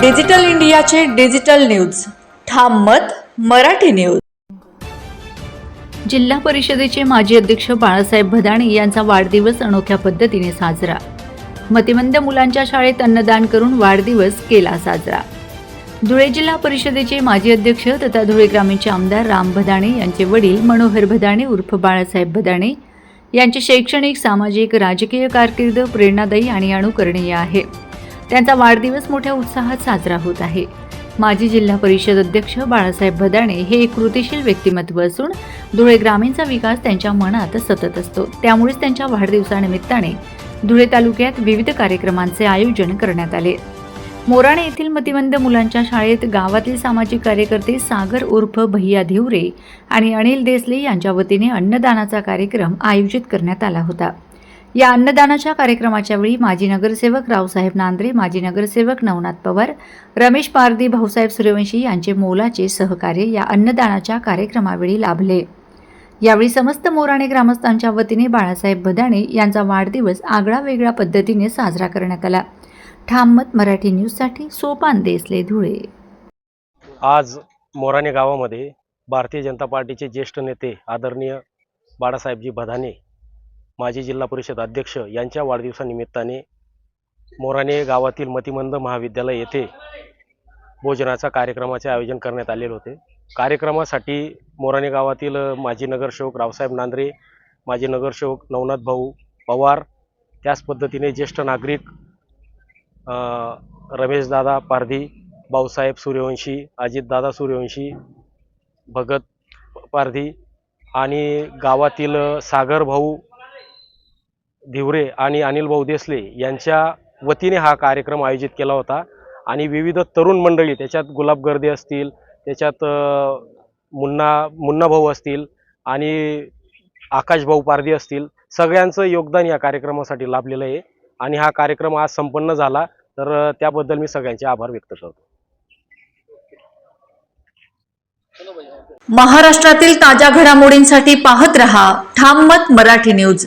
Digital इंडियाचे digital news. ठाम मत मराठी न्यूज. जिल्हा परिषदेचे माजी अध्यक्ष बाळासाहेब भदाणे यांचा वाढदिवस अनोख्या पद्धतीने साजरा. मतिमंद मुलांच्या शाळेत अन्नदान करून वाढदिवस केला साजरा. धुळे जिल्हा परिषदेचे माजी अध्यक्ष तथा धुळे ग्रामीणचे आमदार राम भदाणे यांचे वडील मनोहर भदाणे उर्फ बाळासाहेब भदाणे यांची शैक्षणिक सामाजिक राजकीय कारकीर्द प्रेरणादायी आणि अनुकरणीय आहे. त्यांचा वाढदिवस मोठ्या उत्साहात साजरा होत आहे. माजी जिल्हा परिषद अध्यक्ष बाळासाहेब भदाणे हे एक कृतिशील व्यक्तिमत्व असून धुळे ग्रामीणचा विकास त्यांच्या मनात सतत असतो. त्यामुळेच त्यांच्या वाढदिवसानिमित्ताने धुळे तालुक्यात विविध कार्यक्रमांचे आयोजन करण्यात आले. मोराणे येथील मतिमंद मुलांच्या शाळेत गावातील सामाजिक कार्यकर्ते सागर उर्फ भैया धिवरे आणि अनिल देसले यांच्या वतीने अन्नदानाचा कार्यक्रम आयोजित करण्यात आला होता. या अन्नदानाच्या कार्यक्रमाच्या वेळी माजी नगरसेवक रावसाहेब नांद्रे माजी नगरसेवक नवनाथ पवार रमेश पारदी भाऊसाहेब सूर्यवंशी यांचे मोलाचे सहकार्य या अन्नदानाच्या कार्यक्रमावेळी लाभले. यावेळी समस्त मोराणे ग्रामस्थांच्या वतीने बाळासाहेब बदाणे यांचा वाढदिवस आगळा वेगळ्या पद्धतीने साजरा करण्यात आला. ठाममत मराठी न्यूजसाठी सोपान देसले धुळे. आज मोराणे गावामध्ये भारतीय जनता पार्टीचे ज्येष्ठ नेते आदरणीय बाळासाहेबजी भदाणे माजी जिल्हा परिषद अध्यक्ष यांच्या वाढदिवसानिमित्ताने मोराने गावातील मतिमंद महाविद्यालय येथे भोजनाचा कार्यक्रमाचे आयोजन करण्यात आलेले होते. कार्यक्रमासाठी मोराने गावातील माजी नगरसेवक रावसाहेब नांद्रे माजी नगरसेवक नवनाथ भाऊ पवार त्याच पद्धतीने ज्येष्ठ नागरिक रमेशदादा पारधी भाऊसाहेब सूर्यवंशी अजितदादा सूर्यवंशी भगत पारधी आणि गावातील सागर भाऊ धिवरे आणि अनिल भाऊ देसले यांच्या वतीने हा कार्यक्रम आयोजित केला होता. आणि विविध तरुण मंडळी त्याच्यात गुलाब गर्दे असतील त्याच्यात मुन्ना मुन्ना भाऊ असतील आणि आकाश भाऊ पारधी असतील सगळ्यांचं योगदान या कार्यक्रमासाठी लाभलेलं आहे. आणि हा कार्यक्रम आज संपन्न झाला तर त्याबद्दल मी सगळ्यांचे आभार व्यक्त करतो. महाराष्ट्रातील ताज्या घडामोडींसाठी पाहत रहा ठाम मत मराठी न्यूज.